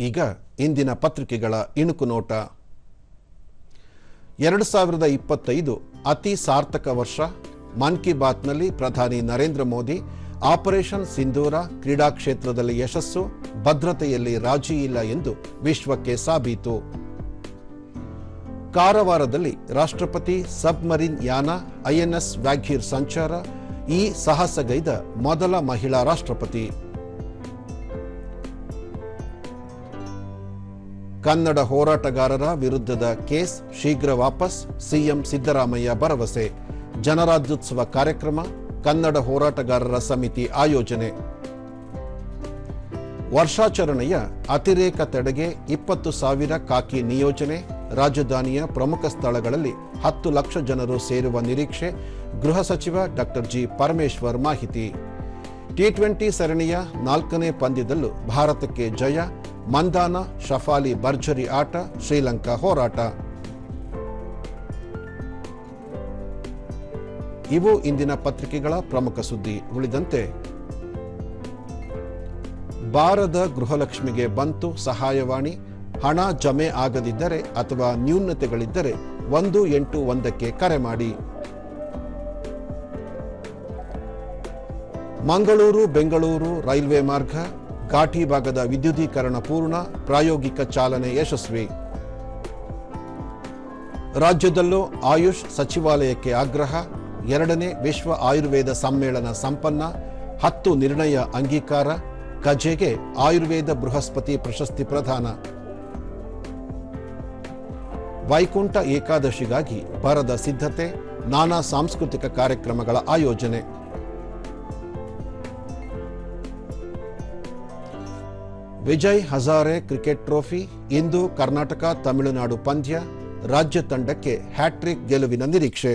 ಈಗ ಇಂದಿನ ಪತ್ರಿಕೆಗಳ ಇಣುಕು ನೋಟ. ಎರಡು ಸಾವಿರದ ಇಪ್ಪತ್ತೈದು ಅತಿ ಸಾರ್ಥಕ ವರ್ಷ. ಮನ್ ಕಿ ಬಾತ್ನಲ್ಲಿ ಪ್ರಧಾನಿ ನರೇಂದ್ರ ಮೋದಿ, ಆಪರೇಷನ್ ಸಿಂಧೂರ ಕ್ರೀಡಾ ಕ್ಷೇತ್ರದಲ್ಲಿ ಯಶಸ್ಸು, ಭದ್ರತೆಯಲ್ಲಿ ರಾಜಿ ಇಲ್ಲ ಎಂದು ವಿಶ್ವಕ್ಕೆ ಸಾಬೀತು. ಕಾರವಾರದಲ್ಲಿ ರಾಷ್ಟ್ರಪತಿ ಸಬ್ಮರಿನ್ ಯಾನ ಐಎನ್ಎಸ್ ವ್ಯಾಘೀರ್ ಸಂಚಾರ, ಈ ಸಾಹಸಗೈದ ಮೊದಲ ಮಹಿಳಾ ರಾಷ್ಟ್ರಪತಿ. ಕನ್ನಡ ಹೋರಾಟಗಾರರ ವಿರುದ್ಧದ ಕೇಸ್ ಶೀಘ್ರ ವಾಪಸ್, ಸಿಎಂ ಸಿದ್ದರಾಮಯ್ಯ ಭರವಸೆ. ಜನರಾಜ್ಯೋತ್ಸವ ಕಾರ್ಯಕ್ರಮ, ಕನ್ನಡ ಹೋರಾಟಗಾರರ ಸಮಿತಿ ಆಯೋಜನೆ. ವರ್ಷಾಚರಣೆಯ ಅತಿರೇಕ ತಡೆಗೆ ಇಪ್ಪತ್ತು ಸಾವಿರ ಕಾಕಿ ನಿಯೋಜನೆ, ರಾಜಧಾನಿಯ ಪ್ರಮುಖ ಸ್ಥಳಗಳಲ್ಲಿ ಹತ್ತು ಲಕ್ಷ ಜನರು ಸೇರುವ ನಿರೀಕ್ಷೆ, ಗೃಹ ಸಚಿವ ಡಾಕ್ಟರ್ ಜಿ ಪರಮೇಶ್ವರ್ ಮಾಹಿತಿ. ಟಿ ಟ್ವೆಂಟಿ ಸರಣಿಯ ನಾಲ್ಕನೇ ಪಂದ್ಯದಲ್ಲೂ ಭಾರತಕ್ಕೆ ಜಯ ಮಂದಾನ, ಶಫಾಲಿ ಭರ್ಜರಿ ಆಟ, ಶ್ರೀಲಂಕಾ ಹೋರಾಟ. ಇವು ಇಂದಿನ ಪತ್ರಿಕೆಗಳ ಪ್ರಮುಖ ಸುದ್ದಿ ಉಳಿದಂತೆ. ಬಾರದ ಗೃಹಲಕ್ಷ್ಮಿಗೆ ಬಂತು ಸಹಾಯವಾಣಿ. ಹಣ ಜಮೆ ಆಗದಿದ್ದರೆ ಅಥವಾ ನ್ಯೂನತೆಗಳಿದ್ದರೆ ಒಂದು ಎಂಟು ಒಂದಕ್ಕೆ ಕರೆ ಮಾಡಿ. ಮಂಗಳೂರು, ಬೆಂಗಳೂರು ರೈಲ್ವೆ ಮಾರ್ಗ. ಘಾಟಿ ಭಾಗದ ವಿದ್ಯುದೀಕರಣ ಪೂರ್ಣ, ಪ್ರಾಯೋಗಿಕ ಚಾಲನೆ ಯಶಸ್ವಿ. ರಾಜ್ಯದಲ್ಲೂ ಆಯುಷ್ ಸಚಿವಾಲಯಕ್ಕೆ ಆಗ್ರಹ, ಎರಡನೇ ವಿಶ್ವ ಆಯುರ್ವೇದ ಸಮ್ಮೇಳನ ಸಂಪನ್ನ, ಹತ್ತು ನಿರ್ಣಯ ಅಂಗೀಕಾರ, ಕಜೆಗೆ ಆಯುರ್ವೇದ ಬೃಹಸ್ಪತಿ ಪ್ರಶಸ್ತಿ ಪ್ರದಾನ. ವೈಕುಂಠ ಏಕಾದಶಿಗಾಗಿ ಬರದ ಸಿದ್ಧತೆ, ನಾನಾ ಸಾಂಸ್ಕೃತಿಕ ಕಾರ್ಯಕ್ರಮಗಳ ಆಯೋಜನೆ. ವಿಜಯ್ ಹಜಾರೆ ಕ್ರಿಕೆಟ್ ಟ್ರೋಫಿ ಇಂದು ಕರ್ನಾಟಕ ತಮಿಳುನಾಡು ಪಂದ್ಯ ರಾಜ್ಯ ತಂಡಕ್ಕೆ ಹ್ಯಾಟ್ರಿಕ್ ಗೆಲುವಿನ ನಿರೀಕ್ಷೆ.